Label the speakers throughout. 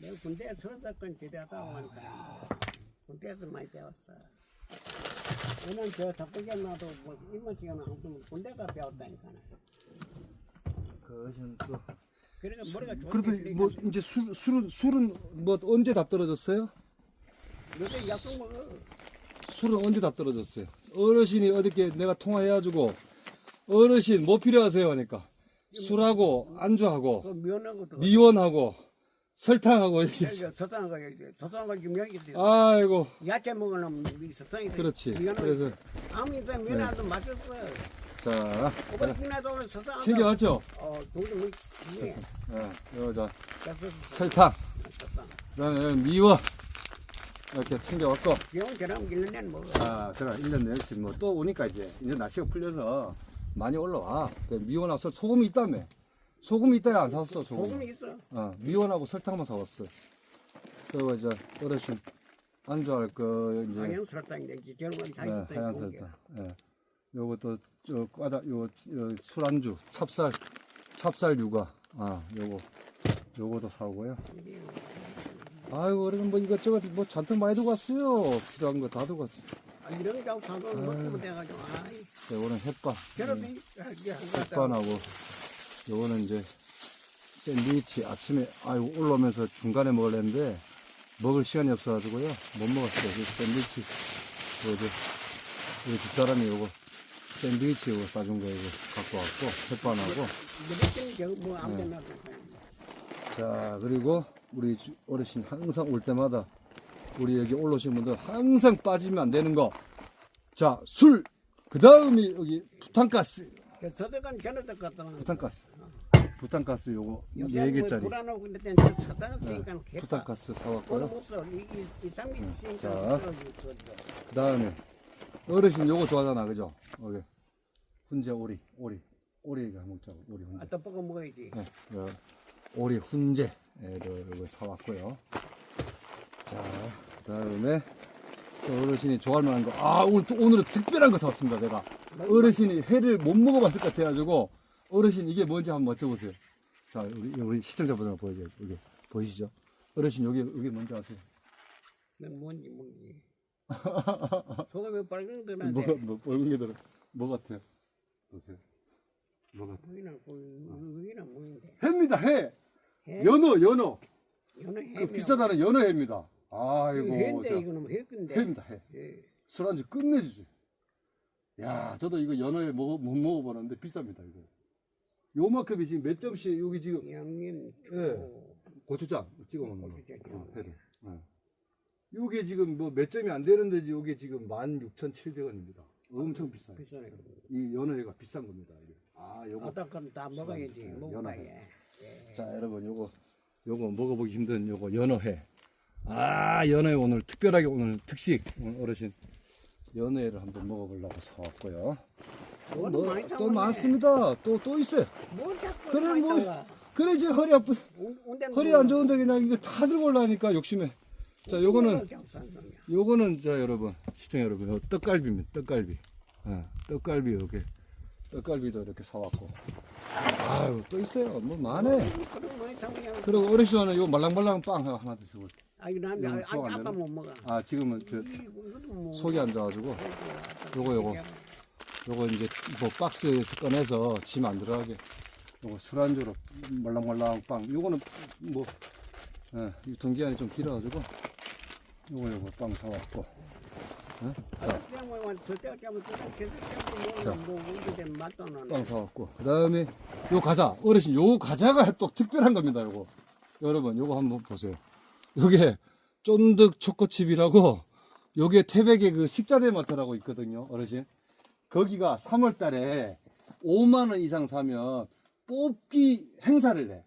Speaker 1: 내가 군대에 들어갔건 기대하다 보니까 군대에서 많이 배웠어. 오늘 저 덕분에 나도 뭐 일본 시간에 한번 군대 가 배웠다니까.
Speaker 2: 그것은 또
Speaker 1: 그러니까 머리가 좋은
Speaker 2: 그래도 뭐 이제 술 술은 술은 뭐 언제 다 떨어졌어요?
Speaker 1: 요새 약속 먹어.
Speaker 2: 술은 언제 다 떨어졌어요? 어르신이 어저께 내가 통화해가지고 어르신 뭐 필요하세요 하니까 술하고 안주하고
Speaker 1: 그
Speaker 2: 미원하고 설탕하고
Speaker 1: 여기 서당가 지금 여기 있어요.
Speaker 2: 아이고
Speaker 1: 야채 먹으려면 이 서당이
Speaker 2: 그렇지 그래서
Speaker 1: 아무 인도 면하도 맛있어.
Speaker 2: 자
Speaker 1: 오늘 국내도 오늘 서당
Speaker 2: 챙겨왔죠?
Speaker 1: 어 동네 뭐 이게
Speaker 2: 예, 여자
Speaker 1: 그래서
Speaker 2: 설탕. 그다음에 미원 이렇게 챙겨왔고
Speaker 1: 병원 저랑 1년에 먹어.
Speaker 2: 아, 그래. 1년 내지 뭐또 오니까 이제 이제 날씨가 풀려서 많이 올라와. 그 미원하고 소금이 있다며. 소금이 있다야 안 사왔어, 소금.
Speaker 1: 소금이 있어.
Speaker 2: 어, 미원하고 설탕만 사왔어. 그리고 이제 어르신 안주할 거 이제
Speaker 1: 하얀 설탕인데 저런 건
Speaker 2: 예,
Speaker 1: 자기 설탕이
Speaker 2: 하얀. 설탕. 예. 요것도 저 과다 요, 요 술안주 찹쌀 찹쌀 유가 아 요거 요거도 사오고요. 아이고 그러면 뭐 이것저것 뭐 잔뜩 많이 두고 왔어요. 필요한 거 다 두고 왔어.
Speaker 1: 아, 이런 거
Speaker 2: 아유.
Speaker 1: 먹으면 돼가지고 아이
Speaker 2: 네, 오늘 햇반.
Speaker 1: 게 한가다.
Speaker 2: 햇반하고 요거는 이제 샌드위치 아침에 아유 올라오면서 중간에 먹으려는데 먹을 시간이 없어가지고요. 못 먹었어요. 그래서 샌드위치 뭐지 우리 집사람이 요거 샌드위치 요거 싸준 거 이거 갖고 왔고 햇반하고.
Speaker 1: 무조건 저뭐
Speaker 2: 네.
Speaker 1: 아무데나
Speaker 2: 자 그리고 우리 주- 어르신 항상 올 때마다 우리 여기 올라오신 분들 항상 빠지면 안 되는 거 자 술! 그 다음이 여기 부탄가스.
Speaker 1: 그 서대간 전에도 갔더만
Speaker 2: 부탄가스. 부탄가스 요거 4개짜리.
Speaker 1: 불안하고 그때 사탕 쓰니까
Speaker 2: 네, 부탄가스 사왔고요.
Speaker 1: 쓰니까
Speaker 2: 자. 그 다음에 어르신 요거 좋아하잖아 그죠? 여기 훈제 오리 오리. 오리가 먹자고 오리 훈제.
Speaker 1: 아또 볶아 먹어야지.
Speaker 2: 네, 요 오리 훈제. 도 요거 사왔고요. 자 그 다음에 또 어르신이 좋아할 만한 거 아 오늘 또 오늘은 특별한 거 사왔습니다 내가 어르신이 회를 못 먹어봤을 것 같아가지고 어르신 이게 뭔지 한번 맞춰보세요 자 우리 우리 시청자분들 보여줘요 여기 보이시죠 어르신 여기 여기 뭔지 아세요
Speaker 1: 난 뭔지 뭔지. 소금이 빨간 거는
Speaker 2: 뭐가 뭐 빨간 게 들어 뭐 같아요? 보세요. 뭐 같아?
Speaker 1: 여기는 여기는 뭐인데?
Speaker 2: 해입니다 해.
Speaker 1: 해?
Speaker 2: 연어 연어.
Speaker 1: 이거는
Speaker 2: 그 비싸다는 연어 해입니다. 아이고.
Speaker 1: 해인데
Speaker 2: 자,
Speaker 1: 이거는 해 건데.
Speaker 2: 해입니다 해.
Speaker 1: 예.
Speaker 2: 술안주 끝내주지. 야 저도 이거 연어회 먹어 못 먹어보는데 비쌉니다 이거. 요만큼이 지금 몇 점씩 여기 지금
Speaker 1: 양념
Speaker 2: 예.
Speaker 1: 초.
Speaker 2: 고추장 찍어 먹는 거.
Speaker 1: 고추장.
Speaker 2: 어, 회를. 어. 요게 지금 뭐 몇 점이 안 되는데 요게 지금 16,700원입니다. 엄청 비싸요.
Speaker 1: 비싸네.
Speaker 2: 이 연어회가 비싼 겁니다. 이게. 아, 요거.
Speaker 1: 어떡하면 다 먹어야지.
Speaker 2: 네,
Speaker 1: 먹어봐야.
Speaker 2: 연어회. 자, 여러분 요거 요거 먹어보기 힘든 요거 연어회. 아, 연어회 오늘 특별하게 오늘 특식 오늘 어르신 연어회를 한번 먹어보려고 사왔고요.
Speaker 1: 뭐는
Speaker 2: 뭐,
Speaker 1: 많이
Speaker 2: 또. 많습니다. 또 또 있어요.
Speaker 1: 뭘 자꾸
Speaker 2: 그래,
Speaker 1: 많이
Speaker 2: 뭐. 그래 이제 허리 아프
Speaker 1: 온- 온데는
Speaker 2: 허리 뭐안 좋은데 그냥 이거 다 들고 올라니까 욕심에. 자, 요거는
Speaker 1: 싼 놈이야.
Speaker 2: 요거는 자 여러분 시청 여러분 요 떡갈비입니다. 떡갈비. 예, 떡갈비 이렇게 떡갈비도 이렇게 사왔고. 아유 또 있어요. 뭐 많네.
Speaker 1: 그럼.
Speaker 2: 그리고 어르신은 요 말랑말랑 빵 하나 드시고.
Speaker 1: 아 이거 난
Speaker 2: 이건
Speaker 1: 아,
Speaker 2: 소화 안
Speaker 1: 아, 아까
Speaker 2: 되나?
Speaker 1: 못 먹어.
Speaker 2: 아 지금은 저
Speaker 1: 이거- 이것도 뭐.
Speaker 2: 속이 안 좋아가지고 요거, 요거. 요거 이제 뭐 박스에서 꺼내서 짐 안 들어가게. 요거 술안주로 말랑말랑 빵. 요거는 뭐 예, 유통기한이 좀 길어가지고 요거 요거 빵 사왔고. 예? 자.
Speaker 1: 뭐 계속
Speaker 2: 자.
Speaker 1: 뭐안 나네.
Speaker 2: 빵 사왔고 그 다음에 요 과자 어르신 요 과자가 또 특별한 겁니다 요거 여러분 요거 한번 보세요 요게 쫀득 초코칩이라고 요게 태백의 그 식자대마트라고 있거든요 어르신. 거기가 3월 달에 5만원 이상 사면 뽑기 행사를 해.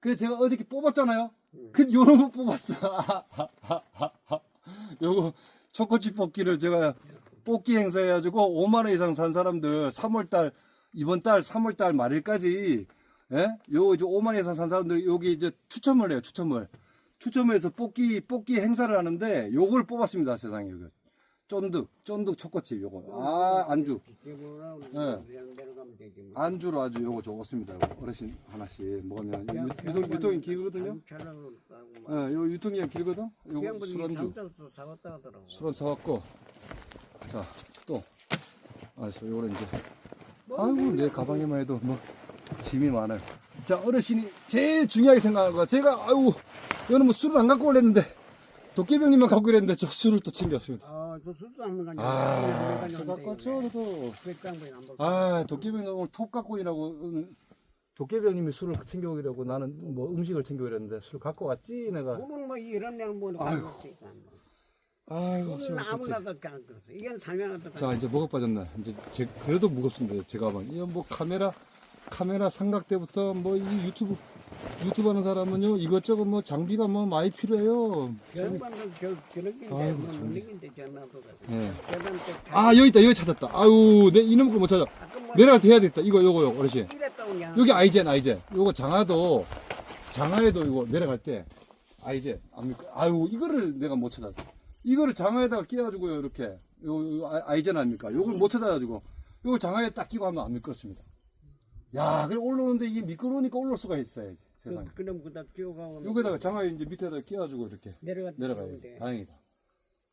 Speaker 2: 그래서 제가 어저께 뽑았잖아요? 그 요런 거 뽑았어. 요거 초코칩 뽑기를 제가 뽑기 행사 해가지고 5만원 이상 산 사람들 3월 달 이번 달 3월 달 말일까지 예? 요 이제 5만 이상 산 사람들 여기 이제 추첨을 해요 추첨을 추첨해서 뽑기 뽑기 행사를 하는데 요걸 뽑았습니다 세상에 이거 쫀득, 쫀득 초코칩 요거. 아, 안주.
Speaker 1: 기분으로
Speaker 2: 예.
Speaker 1: 그냥 내려가면 되지 뭐.
Speaker 2: 안주로 아주 요거 좋습니다. 요거. 어르신 하나씩 먹으면 유- 유통, 유통이 길거든요.
Speaker 1: 가고
Speaker 2: 예,
Speaker 1: 막.
Speaker 2: 요 유통기한 길거든. 요거
Speaker 1: 그양반이
Speaker 2: 술안주.
Speaker 1: 삼천도 사갔다 하더라고.
Speaker 2: 술안 사갖고. 자, 또. 아, 저 요거는 이제.
Speaker 1: 뭐
Speaker 2: 아이고, 내 가방에만 해도 뭐, 짐이 많아요. 자, 어르신이 제일 중요하게 생각하는 거. 제가, 아이고, 이거는 뭐 술을 안 갖고 오랬는데, 도깨병님만 갖고 이랬는데, 저 술을 또 챙겼습니다.
Speaker 1: 아, 저 술도 안 먹었네.
Speaker 2: 아, 술 갖고 왔죠, 저도.
Speaker 1: 백장부에 안 먹고.
Speaker 2: 아, 도깨병이 오늘 톱 갖고 오라고, 음, 도깨병님이 술을 챙겨 오기라고 나는 뭐 음식을 챙겨 오랬는데, 술 갖고 왔지, 내가.
Speaker 1: 술은 뭐 이런 데는 뭐
Speaker 2: 아이고. 아이고, 술
Speaker 1: 술은
Speaker 2: 갖고 왔지.
Speaker 1: 아무나도 안 그랬어. 이건 살면서도
Speaker 2: 자 이제 뭐가 빠졌나 이제 제, 그래도 무겁습니다 제 가방 이거 뭐 카메라 카메라 삼각대부터 뭐 이 유튜브 유튜브 하는 사람은요 이것저것 뭐 장비가 뭐 많이 필요해요.
Speaker 1: 전반도 저 저녁인데
Speaker 2: 아이고,
Speaker 1: 뭐
Speaker 2: 참. 예.
Speaker 1: 저는
Speaker 2: 아 여기 있다 여기 찾았다. 아유 내 이놈 걸 못 찾아. 내려갈 때 해야 되겠다. 이거 요거 요거 어르신.
Speaker 1: 이랬다.
Speaker 2: 여기 아이젠 아이젠. 요거 장화도 장화에도 이거 내려갈 때 아이젠. 압니까 아유 이거를 내가 못 찾아. 이거를 장화에다가 끼워가지고요 이렇게. 요, 요 아- 아이젠 아닙니까? 요걸 못 찾아가지고. 요걸 장화에 딱 끼고 하면 안 미끄럽습니다 야 그래 올라오는데 이게 미끄러우니까 올라올 수가 있어야지 세상에.
Speaker 1: 그, 그럼 그다 끼워가고
Speaker 2: 여기다가 장화에 이제 밑에다 끼워가지고 이렇게
Speaker 1: 내려가
Speaker 2: 내려가요. 다행이다.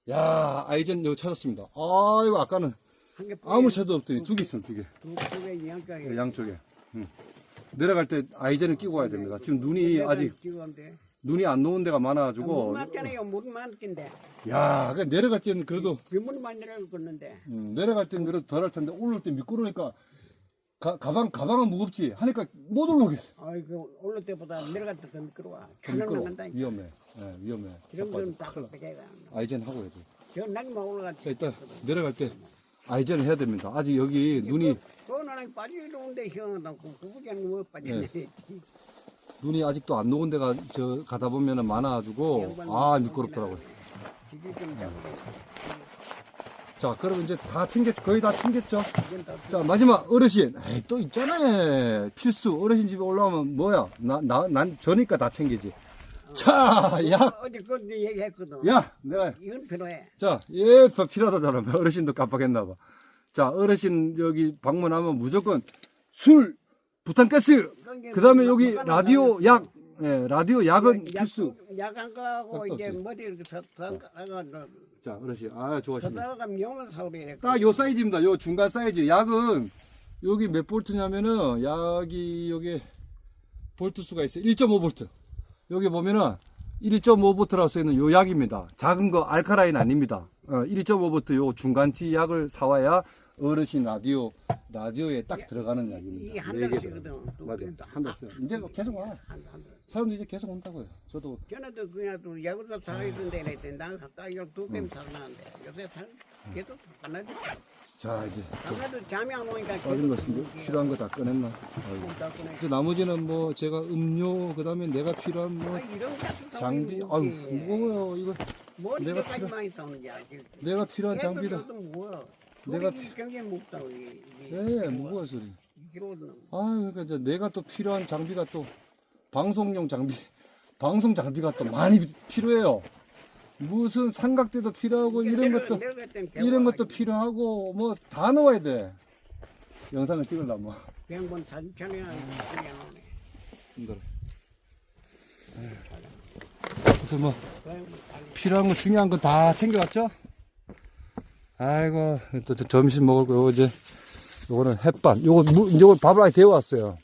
Speaker 2: 야 아이젠 여기 찾았습니다. 아 이거 아까는
Speaker 1: 한개
Speaker 2: 아무 채도 없더니 두 개 있어 두개.
Speaker 1: 두개 양쪽에.
Speaker 2: 양쪽에. 응. 내려갈 때 아이젠을 끼고 가야 됩니다. 지금 눈이 아직 눈이 안 놓은 데가
Speaker 1: 물
Speaker 2: 많아가지고.
Speaker 1: 맞잖아요. 물 많긴데.
Speaker 2: 야그 내려갈 때는 그래도
Speaker 1: 많이 내려갔는데.
Speaker 2: 음, 내려갈 때는 그래도 덜 할 텐데 올라올 때 미끄러우니까 가, 가방 가방은 무겁지. 하니까 못 올라오겠어.
Speaker 1: 아이고 올릴 때보다 내려갈 때더 미끄러워.
Speaker 2: 좀
Speaker 1: 차는
Speaker 2: 미끄러워.
Speaker 1: 나간다.
Speaker 2: 위험해. 예, 위험해.
Speaker 1: 이런 거는 다
Speaker 2: 큰일 나.
Speaker 1: 빼가.
Speaker 2: 아이젠 하고 해야지.
Speaker 1: 저 낙만 올라갈
Speaker 2: 자 일단 내려갈 때 아이젠을 해야 됩니다. 아직 여기 눈이
Speaker 1: 그건 하나 빠지는데 시원하다고. 그거는 뭐 빠지네.
Speaker 2: 눈이 아직도 안 녹은 데가 저 가다 보면은 많아가지고 아 미끄럽더라고요.
Speaker 1: 지금 좀 잡고
Speaker 2: 자 그럼 이제 다 챙겼 거의 다 챙겼죠? 자 마지막 어르신. 에이, 또 있잖아. 필수. 어르신 집에 올라오면 뭐야? 나 나 난 저니까 다 챙기지. 자야야.
Speaker 1: 어제 그것도 얘기했거든.
Speaker 2: 내가.
Speaker 1: 이건 필요해.
Speaker 2: 자 예 필요하다잖아 어르신도 깜빡했나 봐 자 어르신 여기 방문하면 무조건 술 부탄가스. 그 다음에 여기 라디오 약. 예, 라디오 약은 필수.
Speaker 1: 가고
Speaker 2: 약도
Speaker 1: 이제
Speaker 2: 없지.
Speaker 1: 머리 이렇게 서다가
Speaker 2: 자 어르신 아 좋아하시네
Speaker 1: 서다가 명을 사오래.
Speaker 2: 딱요 사이즈입니다. 요 중간 사이즈. 약은 여기 몇 볼트냐면은 약이 여기 볼트 수가 있어요. 1.5 볼트. 여기 보면은 1.5 볼트라고 써 있는 요 약입니다. 작은 거 알카라인 아닙니다. 어, 1.5 볼트 요 중간치 약을 사와야 어르신 라디오 라디오에 딱 들어가는 약입니다.
Speaker 1: 이한
Speaker 2: 네 개.
Speaker 1: 달씩이거든.
Speaker 2: 맞아요. 한 달씩. 이제 계속 와.
Speaker 1: 한 한.
Speaker 2: 사람들이 이제 계속 온다고요. 저도
Speaker 1: 전에도 그냥 또 야구도 사있던데 이랬대. 난 갔다 이거 두 게임 사나는데 요새 살 계속 안 하지.
Speaker 2: 자 이제
Speaker 1: 아까도 잠이 안 오니까
Speaker 2: 빠진 거 있는데 필요한 거 다 꺼냈나? 아이고. 이제 나머지는 뭐 제가 음료 그다음에 내가 필요한 뭐
Speaker 1: 아, 이런
Speaker 2: 장비 아유 무거워요 이거
Speaker 1: 머리
Speaker 2: 내가
Speaker 1: 까지 많이
Speaker 2: 필요한 장비다 내가
Speaker 1: 굉장히 무겁다고 이게. 이게.
Speaker 2: 예 무거워 소리. 아 그러니까 이제 내가 또 필요한 장비가 또 방송용 장비 방송 장비가 또 많이 필요해요. 무슨 삼각대도 필요하고 이런 것도 이런 것도 필요하고 뭐 다 넣어야 돼. 영상을 찍으려면.
Speaker 1: 병원 산천에 그냥
Speaker 2: 힘들어. 그래서 뭐 필요한 거 중요한 거 다 챙겨왔죠? 아이고 또저 점심 먹을 거 이제 요거는 햇반. 요거 무, 요거 밥을 아예 데워왔어요.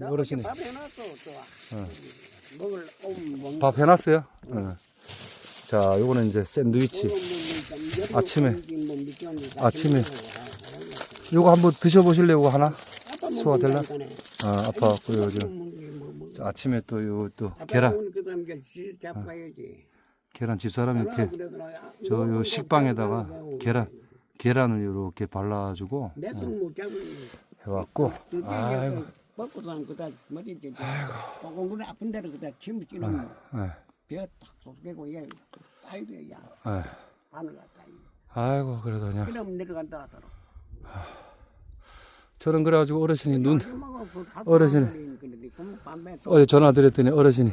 Speaker 2: 어르신이
Speaker 1: 밥 해놨어 또. 먹을 옴 먹는
Speaker 2: 밥 해놨어요? 어. 자 요거는 이제 샌드위치. 아침에, 아침에. 요거 한번 드셔보실래요 하나? 소화될라? 아 아파 갖고 요즘 자, 아침에 또 요또 계란 계란 집사람이 이렇게 저 요 식빵에다가 계란 계란을 이렇게 발라주고
Speaker 1: 잡으
Speaker 2: 해왔고 아이고.
Speaker 1: 먹고도 안 그다 머리 이제 공공물에 아픈 데를 그다 침을 찌는
Speaker 2: 예,
Speaker 1: 배딱 솟게고 얘 따이래 야
Speaker 2: 예.
Speaker 1: 바늘 갖다
Speaker 2: 아이고 그래도 그냥
Speaker 1: 그럼 내려간다 하더라.
Speaker 2: 저는 그래가지고 어르신이
Speaker 1: 눈그
Speaker 2: 어르신. 어제 전화 드렸더니 어르신이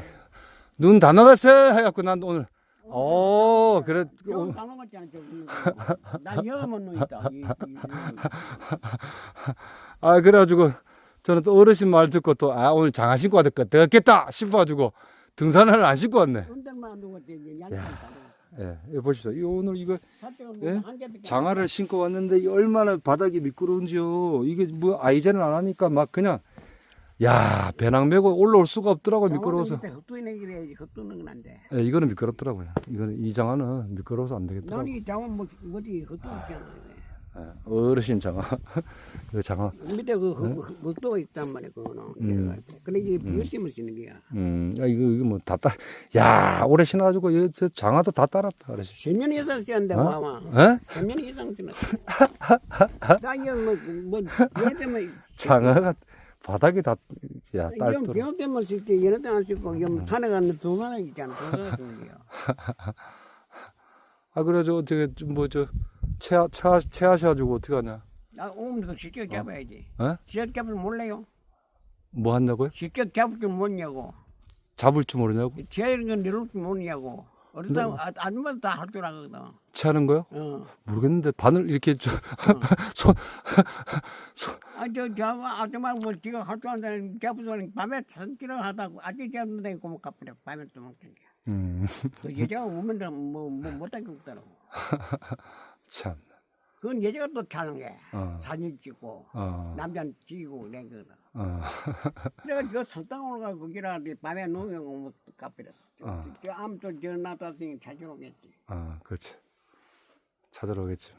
Speaker 2: 눈 다 나갔어? 해갖고 난 오늘 어, 그래.
Speaker 1: 좀 까먹었잖아, 저. 난 여음은 놈 있다. 이- 이- 이-
Speaker 2: 아, 그래가지고, 저는 또 어르신 말 듣고 또, 아, 오늘 장화 신고 와야 되겠다 싶어가지고, 등산화를 안 신고 왔네.
Speaker 1: 안
Speaker 2: 예, 이거 보십시오. 이 오늘 이거
Speaker 1: 사태가
Speaker 2: 예? 장화를 신고 왔는데, 이 얼마나 바닥이 미끄러운지요. 이게 뭐, 아이젠을 안 하니까 막 그냥, 야, 배낭 메고 올라올 수가 없더라고, 미끄러워서.
Speaker 1: 헛두이는 길에 헛두는 건 안 돼.
Speaker 2: 예, 이거는 미끄럽더라고요. 이거는, 이 장화는 미끄러워서 안 되겠더라고.
Speaker 1: 난이 장원 뭐 뭐지 헛두있잖아.
Speaker 2: 예, 어르신 장화. 이거 장화.
Speaker 1: 밑에 그 헛두가 있단 말이야 그거는.
Speaker 2: 음.
Speaker 1: 근데 이게 비어심을 쓰는 거야.
Speaker 2: 음, 야, 이거, 이거 뭐, 다 따, 야, 오래 신어가지고, 이, 저 장화도 다 따랐다, 그러시.
Speaker 1: 세면 이상 쓰는데
Speaker 2: 어?
Speaker 1: 와마.
Speaker 2: 예?
Speaker 1: 세면 이상 쓰는. 나 이거 뭐뭐 비올 때만
Speaker 2: 장화가 바닥이 다, 야,
Speaker 1: 이건
Speaker 2: 딸도.
Speaker 1: 비올 때만 쓸때 얘네 때안 쓰고 이건 산에 가는 두 가나 있잖아.
Speaker 2: 아, 그래, 저, 어떻게, 좀 뭐, 저, 체하, 체하, 체하셔가지고 어떻게 하냐?
Speaker 1: 나 오면 그 실격 잡아야지.
Speaker 2: 예?
Speaker 1: 실격 잡을 몰라요?
Speaker 2: 뭐 한다고요?
Speaker 1: 실격 잡을 줄 모르냐고.
Speaker 2: 잡을 줄 모르냐고?
Speaker 1: 제일 건 내려올 줄 모르냐고. 어느 사람 아- 아줌마도 다할 줄 알거든.
Speaker 2: 체하는 거요?
Speaker 1: 어.
Speaker 2: 모르겠는데, 바늘 이렇게, 저, 손,
Speaker 1: 아, 저, 저, 아줌마 뭐 지금 할줄 아는 잡으서는 밤에 산길을 하다고 아직 잡는데 고못 갚으래. 밤에 또 먹는 게.
Speaker 2: 음,
Speaker 1: 그 여자가 오면 뭐, 뭐, 못하게 없더라고.
Speaker 2: 참,
Speaker 1: 그건 여자가 또 차는 게.
Speaker 2: 어,
Speaker 1: 사진 찍고,
Speaker 2: 어,
Speaker 1: 남자는 찍고, 내 거다.
Speaker 2: 어,
Speaker 1: 그래가 저 성당 올라가 거기라 밤에 놓으면 못 갚으랬어.
Speaker 2: 어.
Speaker 1: 저 아무튼 저 나타서 찾으러 오겠지.
Speaker 2: 어, 그렇지. 찾으러 오겠지.